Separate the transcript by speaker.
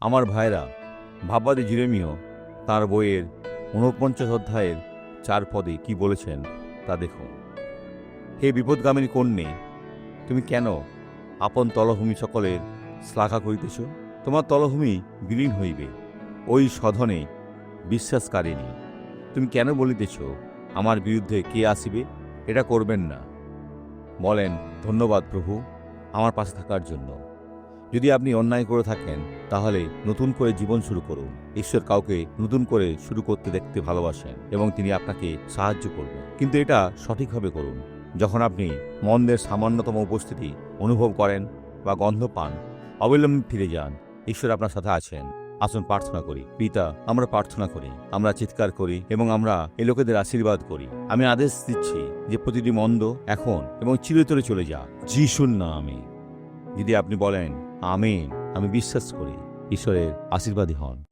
Speaker 1: আমার ভাইরা, ভাববাদী জিরেমিও তার বইয়ের ঊনপঞ্চাশ অধ্যায়ের চার পদে কি বলেছেন তা দেখুন। হে বিপদগামিনী কন্যে, তুমি কেন আপন তলভূমি সকলের শ্লাঘা করিতেছ? তোমার তলভূমি বিলীন হইবে, ওই সধনে বিশ্বাসকারিণী। তুমি কেন বলিতেছ, আমার বিরুদ্ধে কে আসিবে? এটা করবেন না। বলেন, ধন্যবাদ প্রভু, আমার পাশে থাকার জন্য। যদি আপনি অন্যায় করে থাকেন, তাহলে নতুন করে জীবন শুরু করুন। ঈশ্বর কাউকে নতুন করে শুরু করতে দেখতে ভালোবাসেন এবং তিনি আপনাকে সাহায্য করবেন। কিন্তু এটা সঠিকভাবে করুন। যখন আপনি মন্দের সামান্যতম উপস্থিতি অনুভব করেন বা গন্ধ পান অবিলম্বে ফিরে যান, ঈশ্বর আপনার সাথে আছেন। আসুন প্রার্থনা করি, পিতা, আমরা প্রার্থনা করি, আমরা চিৎকার করি এবং আমরা এ লোকেদের আশীর্বাদ করি। আমি আদেশ দিচ্ছি যে প্রতিটি মন্দ এখন এবং চিরতরে চলে যা যিশুর নামে। যদি আপনি বলেন আমিন। আমি বিশ্বাস করি ঈশ্বরের আশীর্বাদী হন।